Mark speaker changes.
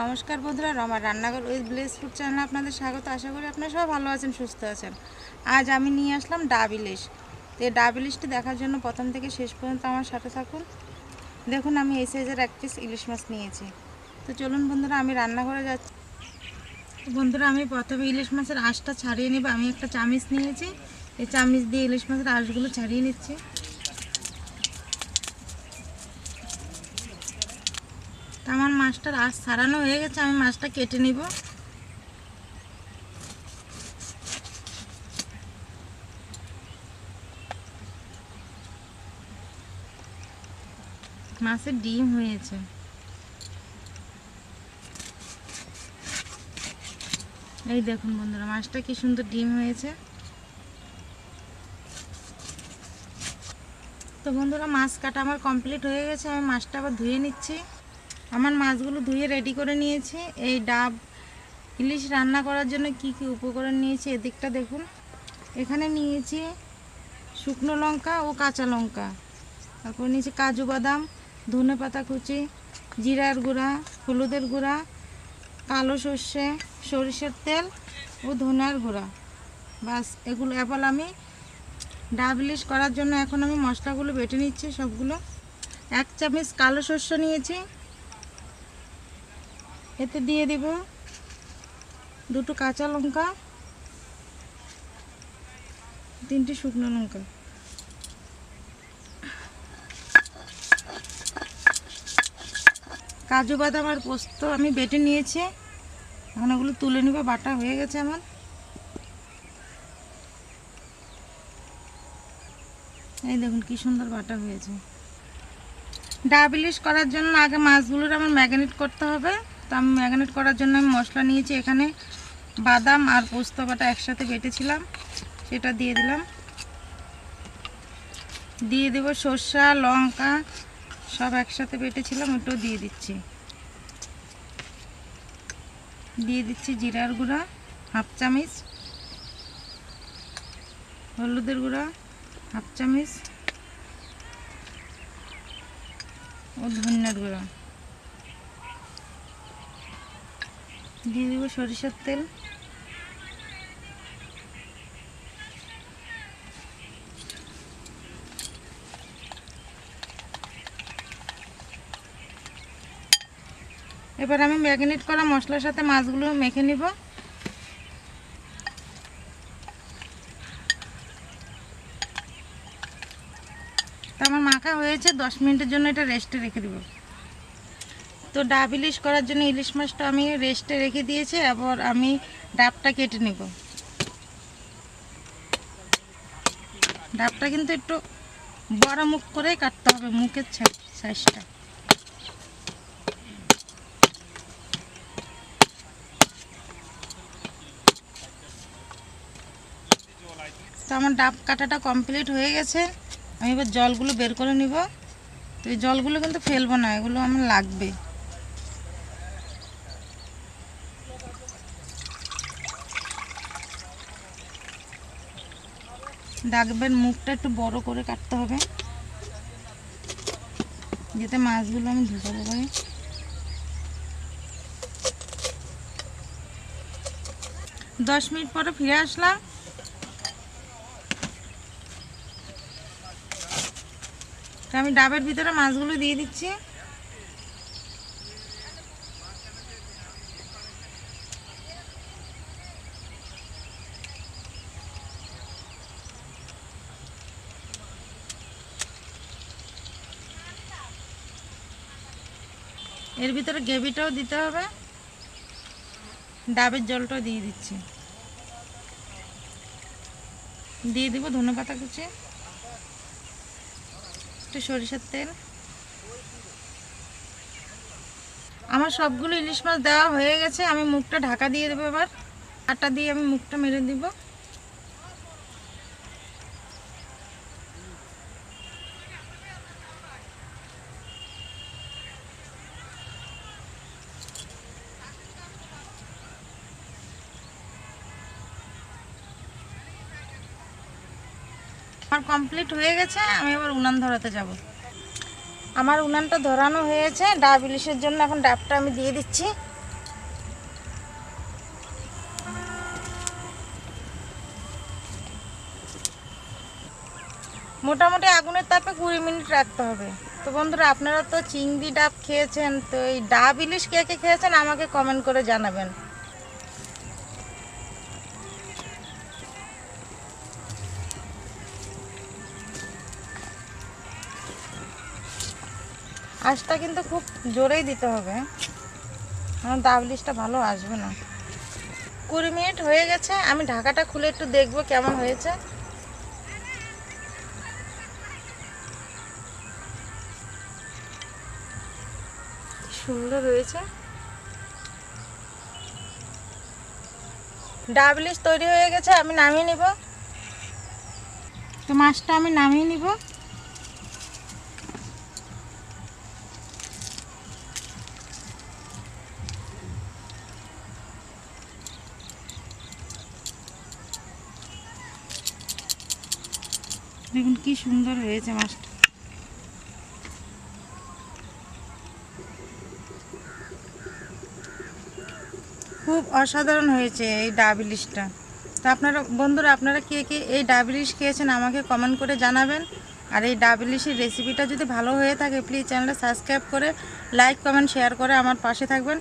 Speaker 1: নমস্কার বন্ধুরা, রমার রান্নাঘর উইথ ব্লেস ফুড চ্যানেলে আপনাদের স্বাগত। আশা করি আপনারা সব ভালো আছেন, সুস্থ আছেন। আজ আমি নিয়ে আসলাম ডাব ইলিশ। তো এই ডাব ইলিশটি দেখার জন্য প্রথম থেকে শেষ পর্যন্ত আমার সাথে থাকুন। দেখুন, আমি এই সাইজের এক পিস ইলিশ মাছ নিয়েছি। তো চলুন বন্ধুরা, আমি রান্নাঘরে যাচ্ছি। বন্ধুরা, আমি প্রথমে ইলিশ মাছের আঁশটা ছাড়িয়ে নেব। আমি একটা চামিচ নিয়েছি। এই চামিচ দিয়ে ইলিশ মাছের আঁশগুলো ছাড়িয়ে নিচ্ছি। তো আমার মাছটার আজ সারানো হয়ে গেছে, আমি মাছটা কেটে নিব। মাছের ডিম হয়েছে। এই দেখুন বন্ধুরা, মাছটা কি সুন্দর ডিম হয়েছে। তো বন্ধুরা, মাছ কাটা আমার কমপ্লিট হয়ে গেছে, আমি মাছটা আবার ধুয়ে নিচ্ছি। আমার মাছগুলো ধুয়ে রেডি করে নিয়েছি। এই ডাব, ইলিশ রান্না করার জন্য কি কি উপকরণ নিয়েছি এদিকটা দেখুন। এখানে নিয়েছি শুকনো লঙ্কা ও কাঁচা লঙ্কা। তারপর নিয়েছি কাজু বাদাম, ধনে পাতা কুচি, জিরার গুঁড়া, হলুদের গুঁড়া, কালো সর্ষে, সরিষার তেল ও ধনার গুঁড়া। বাস, এগুলো এবার আমি ডাব ইলিশ করার জন্য এখন আমি মশলাগুলো বেটে নিচ্ছি সবগুলো। এক চামচ কালো সর্ষ নিয়েছি। এতে দিয়ে দেব দুটো কাঁচা লঙ্কা, তিনটি শুকনো লঙ্কা। কাজু বাদাম আর পোস্ত আমি বেটে নিয়েছি। এখন ওগুলো তুলে নিব, বাটা হয়ে গেছে আমার। এই দেখুন কি সুন্দর বাটা হয়েছে। ইলিশ করার জন্য আগে মাছগুলোর আমার ম্যাগনেট করতে হবে। তো ম্যাগনেট করার জন্য আমি মশলা নিয়েছি এখানে। বাদাম আর পোস্ত বাটা একসাথে বেটেছিলাম, সেটা দিয়ে দিলাম। দিয়ে দেব সর্ষা, লঙ্কা, সব একসাথে বেটেছিলাম, ওটাও দিয়ে দিচ্ছি। দিয়ে দিচ্ছি জিরার গুঁড়া, হাফ চামিচ, হলুদের গুঁড়া, হাফ চামিচ, ও ধনিয়ার গুঁড়া। দিয়ে দেবো সরিষার তেল। এবার আমি ম্যাগনেট করা মশলার সাথে মাছগুলো মেখে নিব। তো আমার মাখা হয়েছে, দশ মিনিটের জন্য এটা রেস্টে রেখে দেবো। তো ডাব ইলিশ করার জন্য ইলিশ মাছটা আমি রেস্টে রেখে দিয়েছি, এবার আমি ডাবটা কেটে নেব। ডাবটা কিন্তু একটু বড় মুখ করেই কাটতে হবে, মুখের সাইজটা তো আমার ডাব কাটাটা কমপ্লিট হয়ে গেছে, আমি এবার জলগুলো বের করে নিব। তো এই জলগুলো কিন্তু ফেলব না, এগুলো আমার লাগবে। ডাকবেন, মুখটা একটু বড় করে কাটতে হবে। যাতে মাছগুলো আমি ঢুকাতে পারি। দশ মিনিট পরে ফিরে আসলাম। আমি ডাবের ভিতরে মাছগুলো দিয়ে দিচ্ছি। এর ভিতরে গ্রেভিটাও দিতে হবে। ডাবের জলটাও দিয়ে দিচ্ছি। দিয়ে দিব ধনে পাতা কুচি, একটু সরিষার তেল। আমার সবগুলো ইলিশ মাছ দেওয়া হয়ে গেছে, আমি মুখটা ঢাকা দিয়ে দেবো এবার। আটা দিয়ে আমি মুখটা মেরে দিব। আমার কমপ্লিট হয়ে গেছে, আমি এবার উনান ধরাতে যাব। আমার উনানটা ধরানো হয়েছে, ডাব ইলিশের জন্য এখন ডাবটা আমি দিয়ে দিচ্ছি। মোটামুটি আগুনের তাপে কুড়ি মিনিট রাখতে হবে। তো বন্ধুরা, আপনারা তো চিংড়ি ডাব খেয়েছেন, তো এই ডাব ইলিশ কে কে খেয়েছেন আমাকে কমেন্ট করে জানাবেন। আঁচটা কিন্তু খুব জোরেই দিতে হবে। ডাব ইলিশটা ভালো আসবে না। কুড়ি মিনিট হয়ে গেছে, আমি ঢাকাটা খুলে একটু দেখব কেমন হয়েছে। সুন্দর রয়েছে ডাবলিশ তৈরি হয়ে গেছে, আমি নামিয়ে নিব। তো মাছটা আমি নামিয়ে নিব। দেখুন কি সুন্দর হয়েছে মাছটা। খুব অসাধারণ হয়েছে এই ডাব ইলিশটা তো আপনারা, বন্ধুরা, আপনারা কে কে এই ডাব ইলিশ খেয়েছেন আমাকে কমেন্ট করে জানাবেন। আর এই ডাব ইলিশের রেসিপিটা যদি ভালো হয়ে থাকে প্লিজ চ্যানেলটা সাবস্ক্রাইব করে লাইক কমেন্ট শেয়ার করে আমার পাশে থাকবেন।